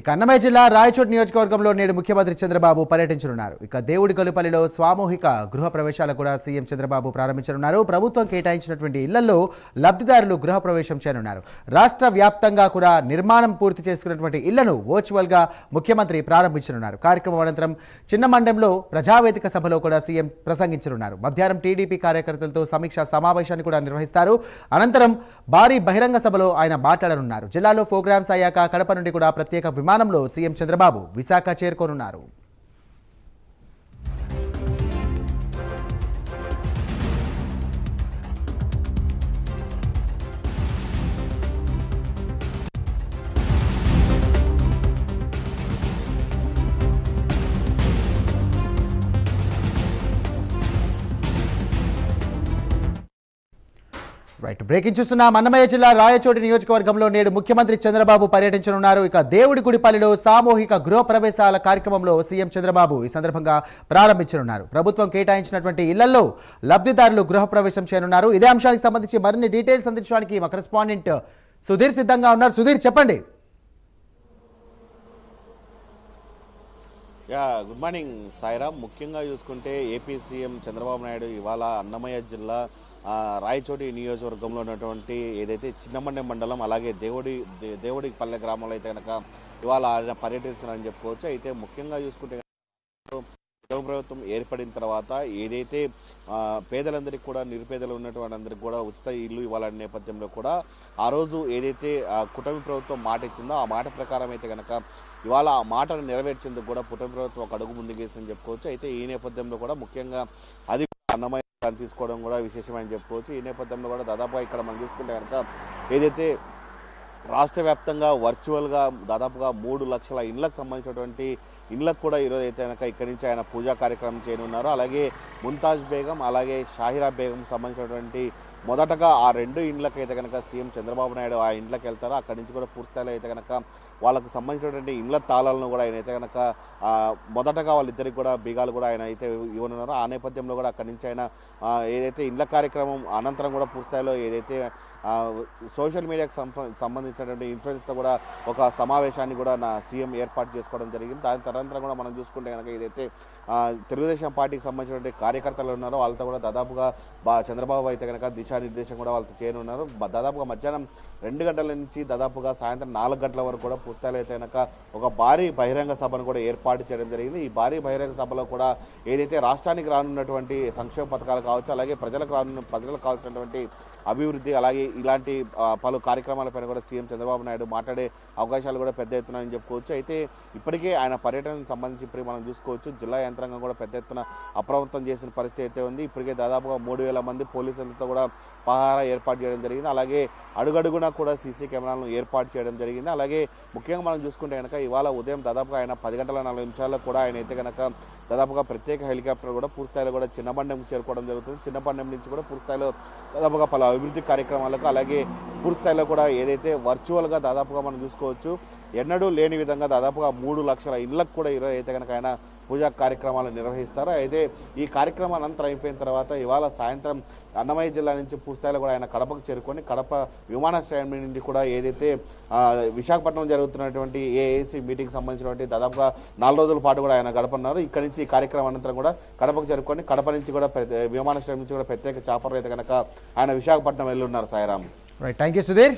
ఇక అన్నమయ్య జిల్లా రాయచోట్ నియోజకవర్గంలో నేడు ముఖ్యమంత్రి చంద్రబాబు పర్యటించనున్నారు. ఇక దేవుడి కొలుపల్లిలో సామూహిక గృహ ప్రవేశాలు కూడా సీఎం చంద్రబాబు ప్రారంభించనున్నారు. ప్రభుత్వం కేటాయించినటువంటి ఇళ్ళలో లబ్ధిదారులు గృహ ప్రవేశం చేయనున్నారు. రాష్ట్ర వ్యాప్తంగా కూడా నిర్మాణం పూర్తి చేసుకున్నటువంటి ఇళ్ళను వర్చువల్గా ముఖ్యమంత్రి ప్రారంభించనున్నారు. కార్యక్రమం అనంతరం చిన్న మండలంలో ప్రజావేదిక సభలో కూడా సీఎం ప్రసంగించనున్నారు. మధ్యాహ్నం టీడీపీ కార్యకర్తలతో సమీక్షా సమావేశాన్ని కూడా నిర్వహిస్తారు. అనంతరం భారీ బహిరంగ సభలో ఆయన మాట్లాడనున్నారు. జిల్లాలో ప్రోగ్రామ్స్ అయ్యాక కడప నుండి కూడా ప్రత్యేక విమానంలో సీఎం చంద్రబాబు విశాఖ చేరుకోనున్నారు. రైట్. బ్రేకింగ్ చూస్తున్నాం. అన్నమయ్య జిల్లా రాయచోటి నియోజకవర్గంలో నేడు ముఖ్యమంత్రి చంద్రబాబు పర్యటించనున్నారు. ఇక దేవుడి గుడిపల్లిలో సామూహిక గృహ ప్రవేశాల కార్యక్రమంలో సీఎం చంద్రబాబు ఈ సందర్భంగా ప్రారంభించనున్నారు. ప్రభుత్వం కేటాయించినటువంటి ఇళ్ళలో లబ్ధిదారులు గృహప్రవేశం చేయనున్నారు. ఇదే అంశానికి సంబంధించి మరిన్ని డీటెయిల్స్ అందించడానికి మా కరెస్పాండెంట్ సుధీర్ సిద్ధంగా ఉన్నారు. సుధీర్ చెప్పండి. యా గుడ్ మార్నింగ్ సాయిరామ్ ముఖ్యంగా చూసుకుంటే ఏపీ సీఎం చంద్రబాబు నాయుడు ఇవాళ అన్నమయ్య జిల్లా రాయచోటి నియోజకవర్గంలో ఉన్నటువంటి ఏదైతే చిన్నమండె మండలం అలాగే దేవుడి దే- దేవుడి పల్లె గ్రామంలో అయితే కనుక ఇవాళ ఆయన పర్యటించారని చెప్పుకోవచ్చు. అయితే ముఖ్యంగా చూసుకుంటే ప్రభుత్వం ఏర్పడిన తర్వాత ఏదైతే పేదలందరికీ కూడా నిరుపేదలు ఉన్నటువంటి అందరికీ కూడా ఉచిత ఇల్లు ఇవ్వాలనే నేపథ్యంలో కూడా ఆ రోజు ఏదైతే కుటుంబ ప్రభుత్వం మాట ఇచ్చిందో ఆ మాట ప్రకారం అయితే కనుక ఇవాళ ఆ మాటను నెరవేర్చేందుకు కూడా కుటుంబ ప్రభుత్వం ఒక అడుగు ముందుకేసిందని చెప్పుకోవచ్చు. అయితే ఈ నేపథ్యంలో కూడా ముఖ్యంగా అది అన్నమయ్య గారిని తీసుకోవడం కూడా విశేషమని చెప్పుకోవచ్చు ఈ నేపథ్యంలో కూడా దాదాపుగా ఇక్కడ మనం చూసుకుంటే కనుక ఏదైతే రాష్ట్ర వ్యాప్తంగా వర్చువల్గా దాదాపుగా మూడు లక్షల ఇండ్లకు సంబంధించినటువంటి ఇండ్లకు కూడా ఈరోజు అయితే కనుక ఇక్కడి నుంచి ఆయన పూజా కార్యక్రమం చేయనున్నారు. అలాగే ముంతాజ్ బేగం అలాగే షాహిరా బేగం సంబంధించినటువంటి మొదటగా ఆ రెండు ఇండ్లకైతే అయితే కనుక సీఎం చంద్రబాబు నాయుడు ఆ ఇండ్లకు వెళ్తారో అక్కడి నుంచి కూడా పూర్తిస్థాయిలో అయితే కనుక వాళ్ళకు సంబంధించినటువంటి ఇండ్ల తాళాలను కూడా ఆయన అయితే కనుక మొదటగా వాళ్ళిద్దరికి కూడా బీగాలు కూడా ఆయన అయితే ఇవ్వనున్నారో. ఆ నేపథ్యంలో కూడా అక్కడి నుంచి ఆయన ఏదైతే ఇండ్ల కార్యక్రమం అనంతరం కూడా పూర్తిస్థాయిలో ఏదైతే సోషల్ మీడియాకు సంబంధించినటువంటి ఇన్ఫ్లుయెన్స్తో కూడా ఒక సమావేశాన్ని కూడా నా సీఎం ఏర్పాటు చేసుకోవడం జరిగింది. దాని తదనంతరం కూడా మనం చూసుకుంటే కనుక ఏదైతే తెలుగుదేశం పార్టీకి సంబంధించినటువంటి కార్యకర్తలు ఉన్నారో వాళ్ళతో కూడా దాదాపుగా బా చంద్రబాబు అయితే కనుక దిశానిర్దేశం కూడా వాళ్ళతో చేయనున్నారు. దాదాపుగా మధ్యాహ్నం రెండు గంటల నుంచి దాదాపుగా సాయంత్రం నాలుగు గంటల వరకు కూడా పూర్తిస్థాయిలో ఒక భారీ బహిరంగ సభను కూడా ఏర్పాటు చేయడం జరిగింది. ఈ భారీ బహిరంగ సభలో కూడా ఏదైతే రాష్ట్రానికి రానున్నటువంటి సంక్షేమ పథకాలు కావచ్చు అలాగే ప్రజలకు రానున్న ప్రజలకు కావాల్సినటువంటి అభివృద్ధి అలాగే ఇలాంటి పలు కార్యక్రమాలపైన కూడా సీఎం చంద్రబాబు నాయుడు మాట్లాడే అవకాశాలు కూడా పెద్ద ఎత్తున అని చెప్పుకోవచ్చు. అయితే ఇప్పటికే ఆయన పర్యటనకు సంబంధించి ఇప్పుడు మనం చూసుకోవచ్చు జిల్లా యంత్రాంగం కూడా పెద్ద ఎత్తున అప్రమత్తం చేసిన పరిస్థితి అయితే ఉంది. ఇప్పటికే దాదాపుగా మూడు వేల మంది పోలీసులతో కూడా పహారా ఏర్పాటు చేయడం జరిగింది. అలాగే అడుగడుగునా కూడా సీసీ కెమెరాలను ఏర్పాటు చేయడం జరిగింది. అలాగే ముఖ్యంగా మనం చూసుకుంటే కనుక ఇవాళ ఉదయం దాదాపుగా ఆయన పది గంటల నలభై నిమిషాల్లో కూడా ఆయన అయితే కనుక దాదాపుగా ప్రత్యేక హెలికాప్టర్ కూడా పూర్తిస్థాయిలో కూడా చిన్నబండెంకు చేరుకోవడం జరుగుతుంది. చిన్నబండెం నుంచి కూడా పూర్తిస్థాయిలో దాదాపుగా పలు అభివృద్ధి కార్యక్రమాలకు అలాగే పూర్తిస్థాయిలో కూడా ఏదైతే వర్చువల్గా దాదాపుగా మనం చూసుకోవచ్చు ఎన్నడూ లేని విధంగా దాదాపుగా మూడు లక్షల ఇళ్ళకు కూడా ఈరోజు అయితే కనుక ఆయన పూజా కార్యక్రమాలు నిర్వహిస్తారు? అయితే ఈ కార్యక్రమాలు అనంతరం అయిపోయిన తర్వాత ఇవాళ సాయంత్రం అన్నమయ్య జిల్లా నుంచి పూర్తిస్థాయిలో కూడా ఆయన కడపకు చేరుకొని కడప విమానాశ్రయం నుండి కూడా ఏదైతే విశాఖపట్నం జరుగుతున్నటువంటి ఏఏసీ మీటింగ్ సంబంధించినటువంటి దాదాపుగా నాలుగు రోజుల పాటు కూడా ఆయన గడపన్నారు ఇక్కడ నుంచి ఈ కార్యక్రమం అనంతరం కూడా కడపకు చేరుకొని కడప నుంచి కూడా విమానాశ్రయం నుంచి కూడా ప్రత్యేక చాపర్ అయితే కనుక ఆయన విశాఖపట్నం వెళ్ళి ఉన్నారు Sairam. Right thank you Sudheer.